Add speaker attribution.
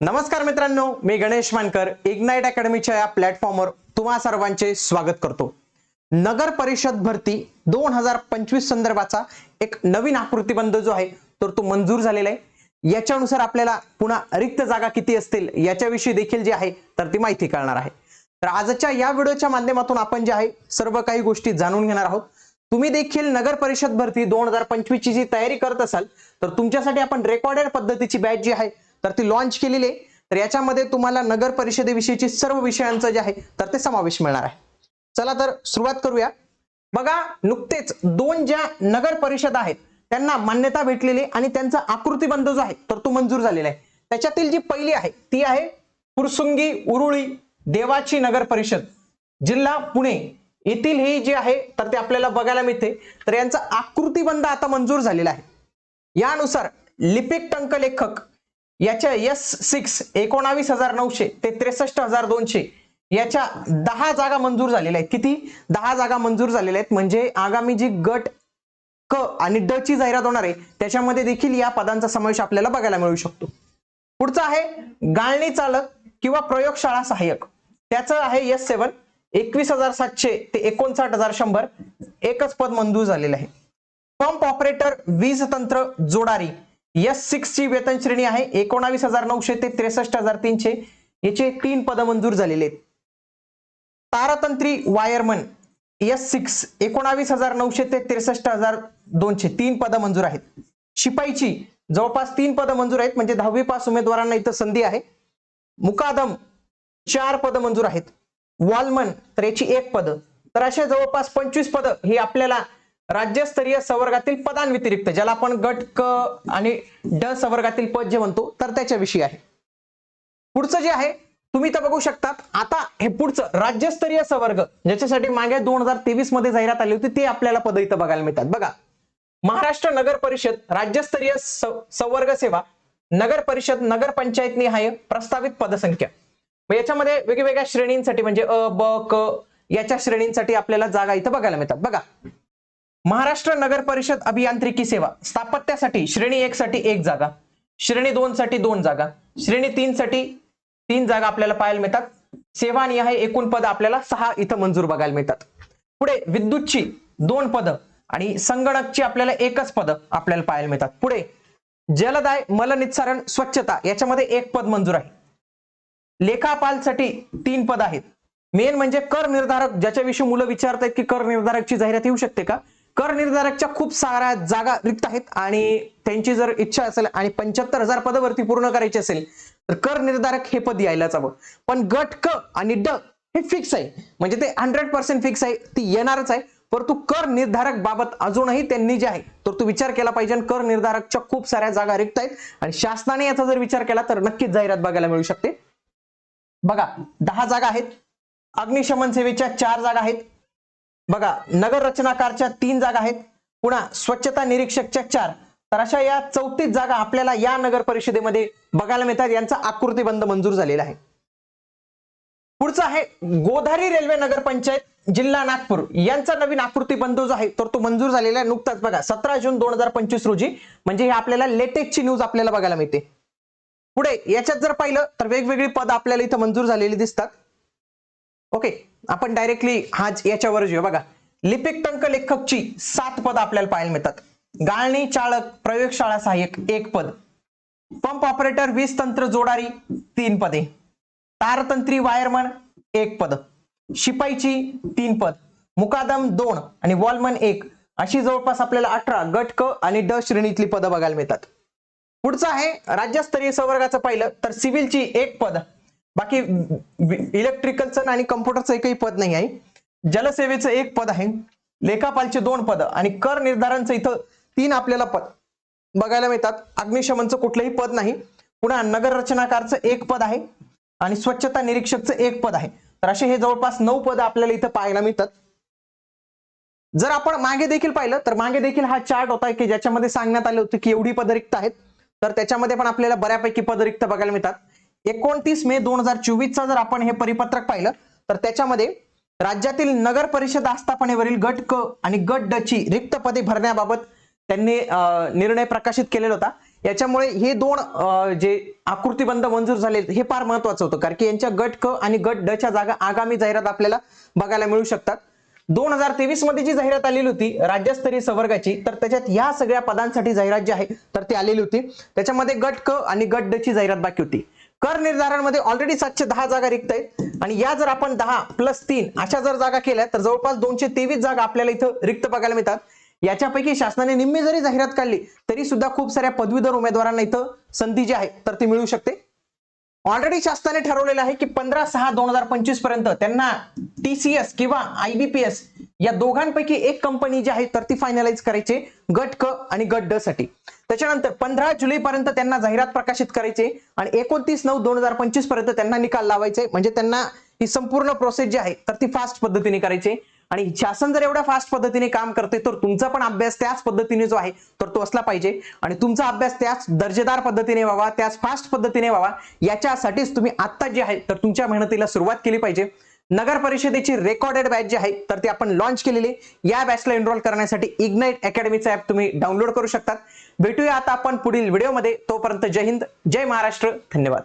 Speaker 1: नमस्कार मित्रांनो मी गणेश मानकर इग्नाइट अकॅडमीच्या या प्लॅटफॉर्मवर तुम्हा सर्वांचे स्वागत करतो. नगर परिषद भरती दोन हजार पंचवीस संदर्भाचा एक नवीन आकृतीबंध जो आहे तर तो मंजूर झालेला आहे. याच्यानुसार आपल्याला पुन्हा रिक्त जागा किती असतील याच्याविषयी देखील जे आहे तर ती माहिती कळणार आहे. तर आजच्या या व्हिडिओच्या माध्यमातून आपण जे आहे सर्व काही गोष्टी जाणून घेणार आहोत. तुम्ही देखील नगर परिषद भरती दोन हजार पंचवीसची जी तयारी करत असाल तर तुमच्यासाठी आपण रेकॉर्डेड पद्धतीची बॅच जी आहे तर ती लॉन्च केलेली आहे. तर याच्यामध्ये तुम्हाला नगर परिषदेविषयीची सर्व विषयांचं जे आहे तर ते समावेश मिळणार आहे. चला तर सुरुवात करूया. बघा नुकतेच दोन ज्या नगर परिषद आहेत त्यांना मान्यता भेटलेली आणि त्यांचा आकृतीबंध जो आहे तर तो मंजूर झालेला आहे. त्याच्यातील जी पहिली आहे ती आहे फुरसुंगी उरुळी देवाची नगर परिषद. जिल्हा पुणे. येथील ही जी आहे तर ते आपल्याला बघायला मिळते. तर यांचा आकृतीबंध आता मंजूर झालेला आहे. यानुसार लिपिक टंकलेखक याच्या एस सिक्स एकोणावीस हजार नऊशे ते त्रेसष्ट हजार दोनशे याच्या दहा जागा मंजूर झालेल्या आहेत. किती? दहा जागा मंजूर झालेल्या आहेत. म्हणजे आगामी जी गट क आणि ड ची जाहिरात होणार आहे त्याच्यामध्ये देखील या पदांचा समावेश आपल्याला बघायला मिळू शकतो. पुढचा आहे गाळणी चालक किंवा प्रयोगशाळा सहाय्यक. त्याचं आहे एस सेवन एकवीस हजार सातशे ते एकोणसाठ हजार शंभर. एकच पद मंजूर झालेलं आहे. पंप ऑपरेटर वीज तंत्र जोडारी एस सिक्स ची वेतन श्रेणी आहे. एकोणावीस हजार नऊशे ते त्रेसष्ट हजार तीनशे. याचे तीन पद मंजूर झालेले आहेत. तारतंत्री वायरमन. एस सिक्स एकोणावीस हजार नऊशे ते त्रेसष्ट हजार दोनशे. तीन पद मंजूर आहेत. शिपाईची. जवळपास तीन पद मंजूर आहेत. म्हणजे दहावी पास उमेदवारांना इथं संधी आहे. मुकादम चार पद मंजूर आहेत. वॉलमन तर याची एक पद. तर असे जवळपास पंचवीस पद ही आपल्याला राज्यस्तरीय संवर्गातील पदांव्यतिरिक्त ज्याला आपण गट क आणि ड संवर्गातील पद जे म्हणतो तर त्याच्याविषयी आहे. पुढचं जे आहे तुम्ही तर बघू शकतात आता हे पुढचं राज्यस्तरीय संवर्ग ज्याच्यासाठी मागे दोन हजार तेवीसमध्ये जाहिरात आली होती ते आपल्याला पद इथं बघायला मिळतात. बघा महाराष्ट्र नगर परिषद राज्यस्तरीय स- संवर्ग सेवा नगर परिषद नगर पंचायत निहाय प्रस्तावित पदसंख्या. याच्यामध्ये वेगवेगळ्या श्रेणींसाठी म्हणजे अ ब क याच्या श्रेणींसाठी आपल्याला जागा इथं बघायला मिळतात. बघा महाराष्ट्र नगर परिषद अभियांत्रिकी सेवा. स्थापत्यासाठी श्रेणी एक साठी एक जागा श्रेणी दोन साठी दोन जागा श्रेणी तीन साठी तीन जागा आपल्याला पाहायला मिळतात. सेवा निहाय एकूण पद आपल्याला सहा इथं मंजूर बघायला मिळतात. पुढे विद्युतची दोन पद आणि संगणकची आपल्याला एकच पद आपल्याला पाहायला मिळतात. पुढे जलदाय मलनिस्सारण स्वच्छता याच्यामध्ये एक पद मंजूर आहे. लेखापालसाठी तीन पद आहेत. मेन म्हणजे कर निर्धारक ज्याच्याविषयी मुलं विचारतायत की कर निर्धारकची जाहिरात येऊ शकते का? कर निर्धारकच्या खूप साऱ्या जागा रिक्त आहेत आणि त्यांची जर इच्छा असेल आणि पंच्याहत्तर हजार पदवरती पूर्ण करायची असेल तर कर निर्धारक हे पद यायलाच हवं. पण गट क आणि ड हे फिक्स आहे. म्हणजे ते हंड्रेड पर्सेंट फिक्स आहे. ती येणारच आहे. परंतु कर निर्धारक बाबत अजूनही त्यांनी जे आहे तर तो विचार केला पाहिजे आणि कर निर्धारकच्या खूप साऱ्या जागा रिक्त आहेत. आणि शासनाने याचा जर विचार केला तर नक्कीच जाहिरात बघायला मिळू शकते. बघा दहा जागा आहेत. अग्निशमन सेवेच्या चार जागा आहेत. बघा नगर रचनाकारच्या तीन जागा आहेत. पुन्हा स्वच्छता निरीक्षकच्या चार. तर अशा या चौतीस जागा आपल्याला या नगर परिषदेमध्ये बघायला मिळतात. यांचा आकृतीबंध मंजूर झालेला आहे. पुढचं आहे गोधारी रेल्वे नगर पंचायत जिल्हा नागपूर. यांचा नवीन आकृतीबंध जो आहे तर तो मंजूर झालेला आहे. नुकताच बघा सतरा जून दोन हजार पंचवीस रोजी म्हणजे हे आपल्याला लेटेस्टची न्यूज आपल्याला बघायला मिळते. पुढे याच्यात जर पाहिलं तर वेगवेगळी पद आपल्याला इथं मंजूर झालेली दिसतात. ओके आपण डायरेक्टली हा याच्यावर येऊ बघा लिपिक टंक लेखकची सात पद आपल्याला पाहायला मिळतात. गाळणी चाळक प्रयोगशाळा सहाय्यक एक पद. पंप ऑपरेटर वीज तंत्र जोडारी तीन पदे. तारतंत्री वायरमन एक पद. शिपाईची तीन पद. मुकादम दोन आणि वॉलमन एक. अशी जवळपास आपल्याला अठरा गट क आणि ड श्रेणीतली पदं बघायला मिळतात. पुढचं आहे राज्यस्तरीय संवर्गाचं पाहिलं तर सिव्हिलची एक पद. बाकी इलेक्ट्रिकलचं आणि कम्प्युटरचं एकही पद नाही आहे. जलसेवेचं एक पद आहे. लेखापालचे दोन पद आणि कर निर्धारणचं इथं तीन आपल्याला पद बघायला मिळतात. अग्निशमनचं कुठलंही पद नाही. पुन्हा नगर रचनाकारचं एक पद आहे आणि स्वच्छता निरीक्षकचं एक पद आहे. तर असे हे जवळपास नऊ पद आपल्याला इथं पाहायला मिळतात. जर आपण मागे देखील पाहिलं तर मागे देखील हा चार्ट होता की ज्याच्यामध्ये सांगण्यात आलं होतं की एवढी पद रिक्त आहेत. तर त्याच्यामध्ये पण आपल्याला बऱ्यापैकी पद रिक्त बघायला मिळतात. एकोणतीस मे दोन हजार चोवीसचा जर आपण हे परिपत्रक पाहिलं तर त्याच्यामध्ये राज्यातील नगर परिषद आस्थापनेवरील गट क आणि गट ड ची रिक्त पदे भरण्याबाबत त्यांनी अं, निर्णय प्रकाशित केलेला होता. याच्यामुळे हे दोन जे आकृतीबंध मंजूर झाले हे फार महत्वाचं होतं. कारण की यांच्या गट क आणि गट ड च्या जागा आगामी जाहिरात आपल्याला बघायला मिळू शकतात. दोन हजार तेवीसमध्ये जी जाहिरात आलेली होती राज्यस्तरीय संवर्गाची तर त्याच्यात या सगळ्या पदांसाठी जाहिरात जी आहे तर ती आलेली होती. त्याच्यामध्ये गट क आणि गट ड ची जाहिरात बाकी होती. कर निर्धारणामध्ये ऑलरेडी सातशे दहा जागा रिक्त आहेत आणि या जर आपण दहा प्लस तीन अशा जर जागा केल्या तर जवळपास दोनशे तेवीस जागा आपल्याला इथं रिक्त बघायला मिळतात. याच्यापैकी शासनाने निम्मी जरी जाहिरात काढली तरी सुद्धा खूप साऱ्या पदवीधर उमेदवारांना इथं संधी जी आहे तर ती मिळू शकते. ऑलरेडी शासनाने ठरवलेलं आहे की पंधरा सहा दोन हजार पंचवीसपर्यंत त्यांना टीसीएस किंवा आयबीपीएस या दोघांपैकी एक कंपनी जी आहे तर ती फायनलाइज करायची गट क आणि गट ड साठी त्याच्यानंतर पंधरा जुलै पर्यंत त्यांना जाहिरात प्रकाशित करायचे आणि एकोणतीस नऊ दोन हजार पंचवीसपर्यंत त्यांना निकाल लावायचे. म्हणजे त्यांना ही संपूर्ण प्रोसेस जी आहे तर ती फास्ट पद्धतीने करायची. आणि शासन जर एवढ्या फास्ट पद्धतीने काम करते तर तुमचा पण अभ्यास त्याच पद्धतीने जो आहे तर तो असला पाहिजे. आणि तुमचा अभ्यास त्याच दर्जेदार पद्धतीने व्हावा त्याच फास्ट पद्धतीने व्हावा याच्यासाठीच तुम्ही आत्ता जे आहे तर तुमच्या मेहनतीला सुरुवात केली पाहिजे. नगर परिषदेची रेकॉर्डेड बॅच जी आहे तर ती आपण लॉन्च केलेली या बॅचला एनरोल करण्यासाठी इग्नाइट अकॅडमीचा ऍप तुम्ही डाउनलोड करू शकतात. भेटूया आता आपण पुढील व्हिडिओमध्ये तोपर्यंत जय हिंद जय महाराष्ट्र. धन्यवाद.